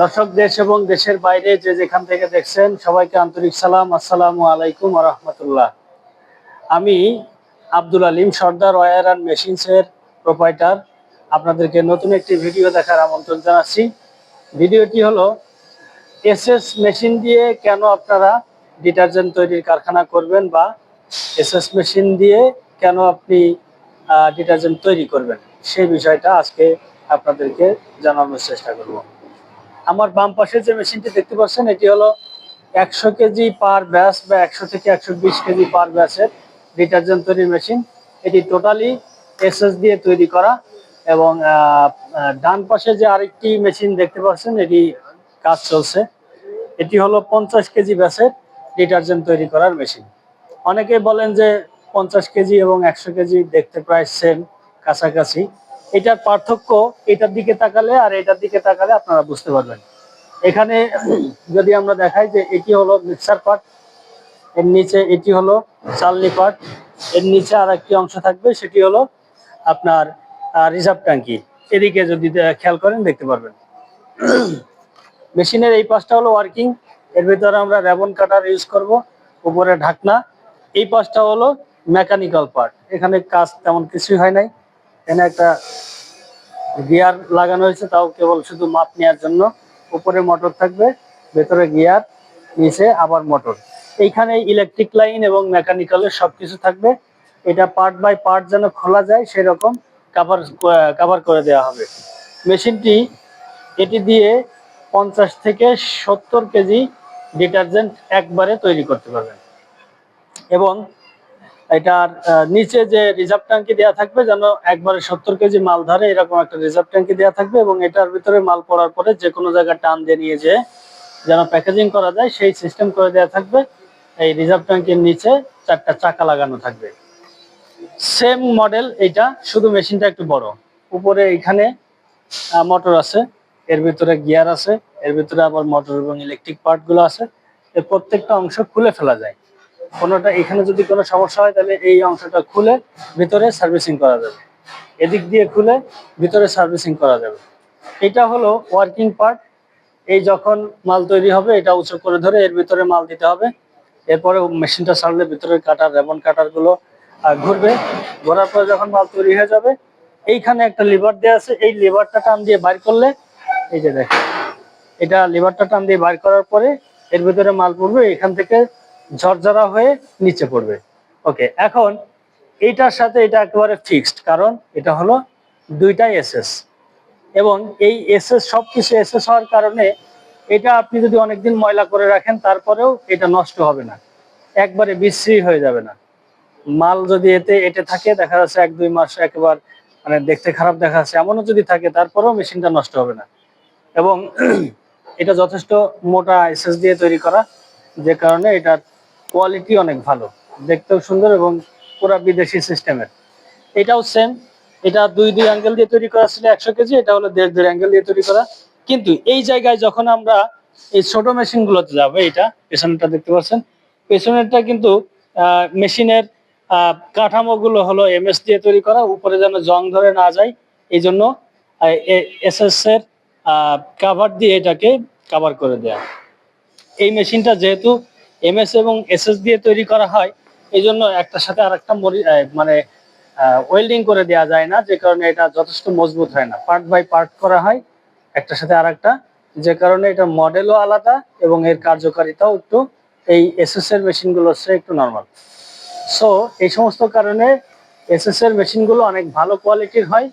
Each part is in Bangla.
দর্শক, দেশ এবং দেশের বাইরে যে যেখান থেকে দেখছেন, সবাইকে আন্তরিক সালাম। আসসালামু আলাইকুম রহমতুল্লাহ। আমি আব্দুল আলিম সর্দার ওয়ার অ্যান্ড মেশিনসের প্রোপাইটার। আপনাদেরকে নতুন একটি ভিডিও দেখার আমন্ত্রণ জানাচ্ছি। ভিডিওটি হলো, এসএস মেশিন দিয়ে কেন আপনারা ডিটারজেন্ট তৈরির কারখানা করবেন বা এসএস মেশিন দিয়ে কেন আপনি ডিটারজেন্ট তৈরি করবেন? সেই বিষয়টা আজকে আপনাদেরকে জানানোর চেষ্টা করব। আমার বাম পাশে যে মেশিনটি দেখতে পাচ্ছেন, এটি হলো একশো কেজি পার ব্যাস বা একশো থেকে একশো বিশ কেজি পার ব্যাসের ডিটারজেন্ট তৈরির মেশিন। এটি টোটালি এসএস দিয়ে তৈরি করা এবং ডান পাশে যে আরেকটি মেশিন দেখতে পাচ্ছেন, এটি কাজ চলছে। এটি হলো পঞ্চাশ কেজি ব্যাসের ডিটারজেন্ট তৈরি করার মেশিন। অনেকে বলেন যে পঞ্চাশ কেজি এবং একশো কেজি দেখতে প্রায় সেম কাছাকাছি। এটার পার্থক্য এটার দিকে তাকালে আর এটার দিকে তাকালে আপনারা বুঝতে পারবেন। এখানে যদি আমরা দেখাই যে এটি হলো মিক্সার পার্ট, এর নিচে এটি হলো চালনি পার্ট, এর নিচে আর একটি অংশ থাকবে, সেটি হলো আপনার রিজার্ভ ট্যাঙ্কি। এদিকে যদি খেয়াল করেন, দেখতে পারবেন। মেশিনের এই পাশটা হলো ওয়ার্কিং, এর ভিতরে আমরা র্যাবন কাটার ইউজ করব, উপরে ঢাকনা। এই পাশটা হলো মেকানিক্যাল পার্ট। এখানে কাজ তেমন কিছুই হয় নাই। এখানে একটা গিয়ার লাগানো হয়েছে, তাও কেবল শুধু মাপ নেওয়ার জন্য। উপরে মোটর থাকবে, ভেতরে গিয়ার, নিচে আবার মোটর। এইখানে ইলেকট্রিক লাইন এবং মেকানিক্যালের সবকিছু থাকবে। এটা পার্ট বাই পার্ট যেন খোলা যায়, সেরকম কাভার কাভার করে দেওয়া হবে। মেশিনটি, এটি দিয়ে পঞ্চাশ থেকে সত্তর কেজি ডিটারজেন্ট একবারে তৈরি করতে পারবেন। এবং এটার নিচে যে রিজার্ভ ট্যাঙ্কি দেওয়া থাকবে যেন একবারে সত্তর কেজি মাল ধরে এরকম একটা রিজার্ভ ট্যাঙ্কি দেওয়া থাকবে এবং এটার ভিতরে মাল পড়ার পরে যে কোনো জায়গায় টান দিয়ে নিয়ে যেয়ে যেন প্যাকেজিং করা যায়, সেই সিস্টেম করে দেওয়া থাকবে। এই রিজার্ভ ট্যাঙ্কির নিচে চারটা চাকা লাগানো থাকবে। সেম মডেল এটা শুধু মেশিনটা একটু বড়। উপরে এখানে মোটর আছে, এর ভিতরে গিয়ার আছে, এর ভিতরে আবার মোটর এবং ইলেকট্রিক পার্টগুলো আছে। এর প্রত্যেকটা অংশ খুলে ফেলা যায়। কোনোটা এখানে যদি কোনো সমস্যা হয়, তাহলে এই অংশটা খুলে ভিতরে সার্ভিসিং করা যাবে। এদিক দিয়ে খুলে ভিতরে সার্ভিসিং করা যাবে। এটা হলো ওয়ার্কিং পার্ট। এই যখন মাল তৈরি হবে, এটা উঁচু করে ধরে এর ভিতরে মাল দিতে হবে। এরপরে মেশিনটা ছাড়লে ভিতরে কাটার, রেবন কাটারগুলো ঘুরবে। ঘোরার পরে যখন মাল তৈরি হয়ে যাবে, এইখানে একটা লিভার দেওয়া আছে। এই লিভারটা টান দিয়ে বাইর করলে, এই যে দেখেন, এটা লিভারটা টান দিয়ে বাইর করার পরে এর ভিতরে মাল পড়বে। এখান থেকে ঝরঝরা হয়ে নিচে পড়বে। ওকে এখন এইটার সাথে এটা একেবারে ফিক্সড কারণ এটা হলো দুইটাই এসএস এবং এই এসএস সবকিছু এসএস হওয়ার কারণে এটা আপনি যদি অনেকদিন ময়লা করে রাখেন, তারপরেও এটা নষ্ট হবে না। একবারে বিশ্রী হয়ে যাবে না। মাল যদি এতে এটে থাকে, দেখা যাচ্ছে এক দুই মাস একবার মানে দেখতে খারাপ দেখা যাচ্ছে, এমনও যদি থাকে, তারপরেও মেশিনটা নষ্ট হবে না। এবং এটা যথেষ্ট মোটা এসএস দিয়ে তৈরি করা, যে কারণে এটার কোয়ালিটি অনেক ভালো। দেখতেও সুন্দর এবং পুরা বিদেশি সিস্টেমের। এটাও সেম এটা দুই দুই অ্যাঙ্গেল দিয়ে তৈরি করা ছিল একশো কেজি, এটা হলো দেড় দেড় অ্যাঙ্গেল দিয়ে তৈরি করা। কিন্তু এই জায়গায় যখন আমরা এই ছোট মেশিন গুলোতে যাব এটা পেছনেরটা দেখতে পাচ্ছেন। পেছনেরটা কিন্তু মেশিনের কাঠামোগুলো হলো এমএস দিয়ে তৈরি করা, উপরে যেন জং ধরে না যায় এই জন্য এসএস এর কাভার দিয়ে এটাকে কাভার করে দেয়া। এই মেশিনটা যেহেতু এমএস এবং এসএস দিয়ে তৈরি করা হয় এই জন্য একটার সাথে আর একটা মানে ওয়েল্ডিং করে দেওয়া যায় না, যে কারণে এটা যথেষ্ট মজবুত হয় না। পার্ট বাই পার্ট করা হয়, একটার সাথে আর একটা যে কারণে এটা মডেলও আলাদা এবং এর কার্যকারিতাও একটু এই এসএস এর মেশিনগুলোর চেয়ে একটু নর্মাল সো এই সমস্ত কারণে এসএস এর মেশিনগুলো অনেক ভালো কোয়ালিটির হয়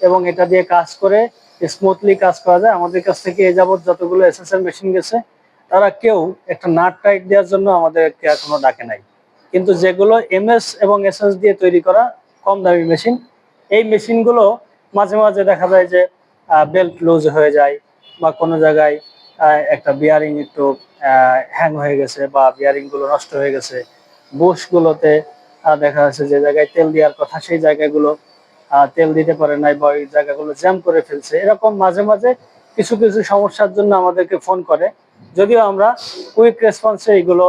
এবং এটা দিয়ে কাজ করে স্মুথলি কাজ করা যায়। আমাদের কাছ থেকে এ যাবৎ যতগুলো এসএস এর মেশিন গেছে তারা কেউ একটা নাট টাইট দেওয়ার জন্য আমাদেরকে এখনও ডাকে নাই। কিন্তু যেগুলো এমএস এবং এসএস দিয়ে তৈরি করা কম দামি মেশিন, এই মেশিনগুলো মাঝে মাঝে দেখা যায় যে বেল্ট লুজ হয়ে যায় বা কোনো জায়গায় একটা বিয়ারিং একটু হ্যাং হয়ে গেছে বা বিয়ারিংগুলো নষ্ট হয়ে গেছে। বুশগুলোতে দেখা যাচ্ছে যে জায়গায় তেল দেওয়ার কথা, সেই জায়গাগুলো তেল দিতে পারে নাই বা ওই জায়গাগুলো জ্যাম করে ফেলছে। এরকম মাঝে মাঝে কিছু কিছু সমস্যার জন্য আমাদেরকে ফোন করে। যদিও আমরা কুইক রেসপন্সে এগুলো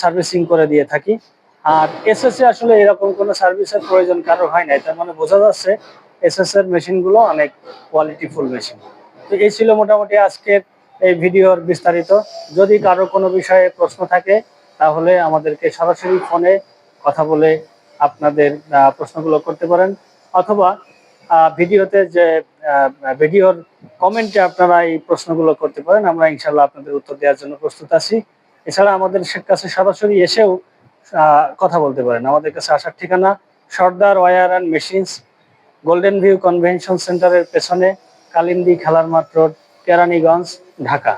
সার্ভিসিং করে দিয়ে থাকি। আর এসএসএ আসলে এরকম কোনো সার্ভিসের প্রয়োজন কারও হয় না তার মানে বোঝা যাচ্ছে এসএস এর মেশিনগুলো অনেক কোয়ালিটিফুল মেশিন তো এই ছিল মোটামুটি আজকের এই ভিডিওর বিস্তারিত। যদি কারও কোনো বিষয়ে প্রশ্ন থাকে, তাহলে আমাদেরকে সরাসরি ফোনে কথা বলে আপনাদের প্রশ্নগুলো করতে পারেন। অথবা ভিডিওতে যে ভিডিওর কমেন্টে আপনারা এই প্রশ্নগুলো করতে পারেন, আমরা ইনশাল্লাহ আপনাদের উত্তর দেওয়ার জন্য প্রস্তুত আছি। এছাড়া আমাদের কাছে সরাসরি এসেও কথা বলতে পারেন। আমাদের কাছে আসার ঠিকানা Sardar ware and machines golden view convention সেন্টারের পেছনে, কালিন্দি খেলার মাঠ রোড, কেরানীগঞ্জ, ঢাকা।